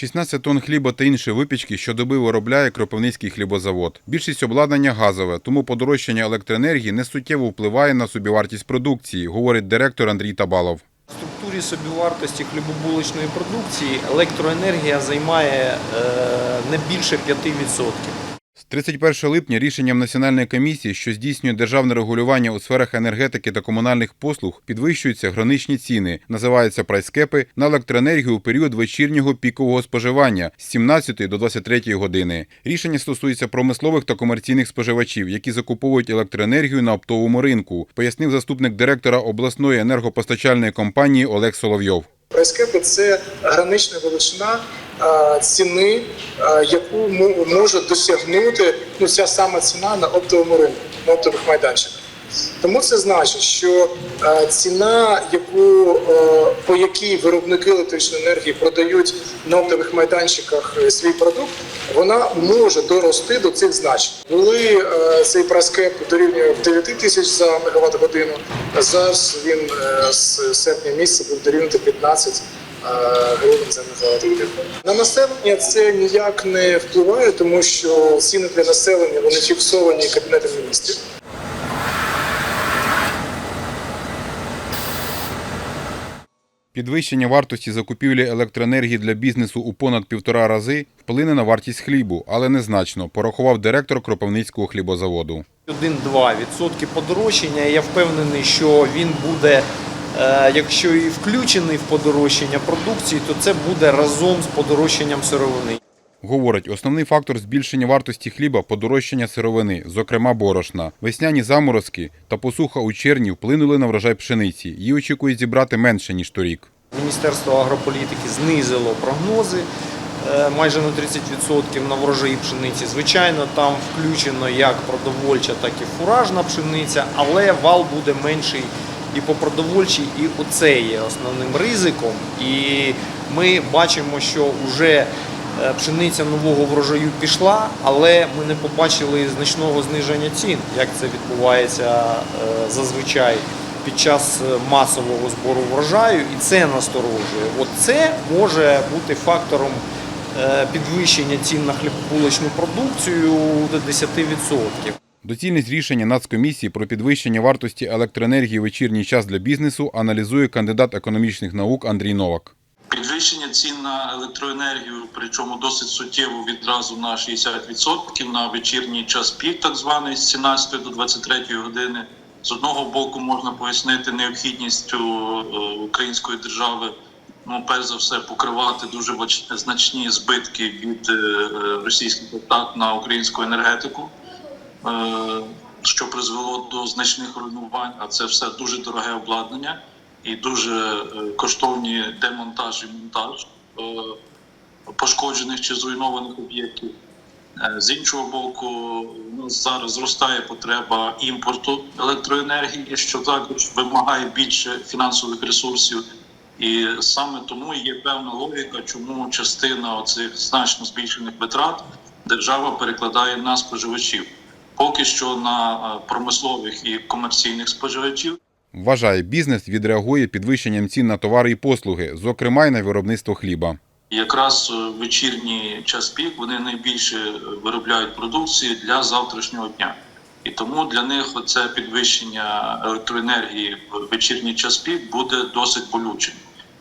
16 тонн хліба та інші випічки щодоби виробляє Кропивницький хлібозавод. Більшість обладнання газове, тому подорожчання електроенергії не суттєво впливає на собівартість продукції, говорить директор Андрій Табалов. В структурі собівартості хлібобулочної продукції електроенергія займає е, не більше 5%. З 31 липня рішенням Національної комісії, що здійснює державне регулювання у сферах енергетики та комунальних послуг, підвищуються граничні ціни, називаються прайскепи, на електроенергію у період вечірнього пікового споживання з 17 до 23 години. Рішення стосується промислових та комерційних споживачів, які закуповують електроенергію на оптовому ринку, пояснив заступник директора обласної енергопостачальної компанії Олег Соловйов. Прайскепи – це гранична величина ціни, яку мо- може досягнути ну, ця сама ціна на оптовому ринку, на оптових майданчиках. Тому це значить, що е, ціна, яку, е, по якій виробники електричної енергії продають на оптових майданчиках е, свій продукт, вона може дорости до цих значень. Коли цей прайскеп дорівнює в 9 тисяч за мегаватт годину, зараз він з серпня місяця буде дорівнювати 15 е, гривень за мегаватт годину. На населення це ніяк не впливає, тому що ціни для населення вони фіксовані кабінетом міністрів. Підвищення вартості закупівлі електроенергії для бізнесу у понад півтора рази вплине на вартість хлібу, але незначно, порахував директор Кропивницького хлібозаводу. 1-2% подорожчання. Я впевнений, що він буде, е, якщо і включений в подорожчання продукції, то це буде разом з подорожчанням сировини. Говорить, основний фактор збільшення вартості хліба – подорожчання сировини, зокрема борошна. Весняні заморозки та посуха у червні вплинули на врожай пшениці. Її очікують зібрати менше, ніж торік. Міністерство агрополітики знизило прогнози е, майже на 30% на врожаї пшениці. Звичайно, там включено як продовольча, так і фуражна пшениця, але вал буде менший і по продовольчій, і оце є основним ризиком. І ми бачимо, що вже пшениця нового врожаю пішла, але ми не побачили значного зниження цін, як це відбувається е, зазвичай під час е, масового збору врожаю, і це насторожує. От це може бути фактором е, підвищення цін на хлібобулочну продукцію до 10%. Доцільність рішення Нацкомісії про підвищення вартості електроенергії вечірній час для бізнесу аналізує кандидат економічних наук Андрій Новак. Підвищення цін на електроенергію, причому досить суттєво відразу на 60% на вечірній час пік, так званий з 17 до 23 години. З одного боку можна пояснити необхідністю е, української держави, ну перш за все, покривати дуже значні збитки від е, е, російських атак на українську енергетику. Що призвело до значних руйнувань, а це все дуже дороге обладнання і дуже е, коштовні демонтаж і монтаж е, пошкоджених чи зруйнованих об'єктів. Е, З іншого боку, у нас зараз зростає потреба імпорту електроенергії, що також вимагає більше фінансових ресурсів. І саме тому є певна логіка, чому частина оцих значно збільшених витрат держава перекладає на споживачів. Поки що на промислових і комерційних споживачів. Вважає, бізнес відреагує підвищенням цін на товари і послуги, зокрема й на виробництво хліба. Якраз е, в вечірній час пік вони найбільше е, виробляють продукції для завтрашнього дня. І тому для них це підвищення електроенергії в вечірній час пік буде досить болючим.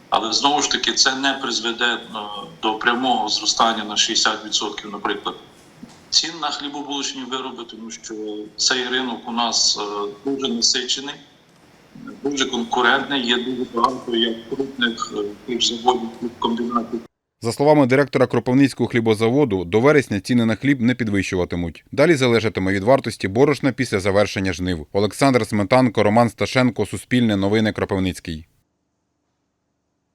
Але знову ж таки це не призведе е, до прямого зростання на 60%, наприклад, цін на хлібобулочні вироби, тому що цей ринок у нас е, дуже насичений, дуже конкурентне. Є дуже багато як крупних е, заводів, комбінатів. За словами директора Кропивницького хлібозаводу, до вересня ціни на хліб не підвищуватимуть. Далі залежатиме від вартості борошна після завершення жнив. Олександр Сметанко, Роман Сташенко, Суспільне новини Кропивницький.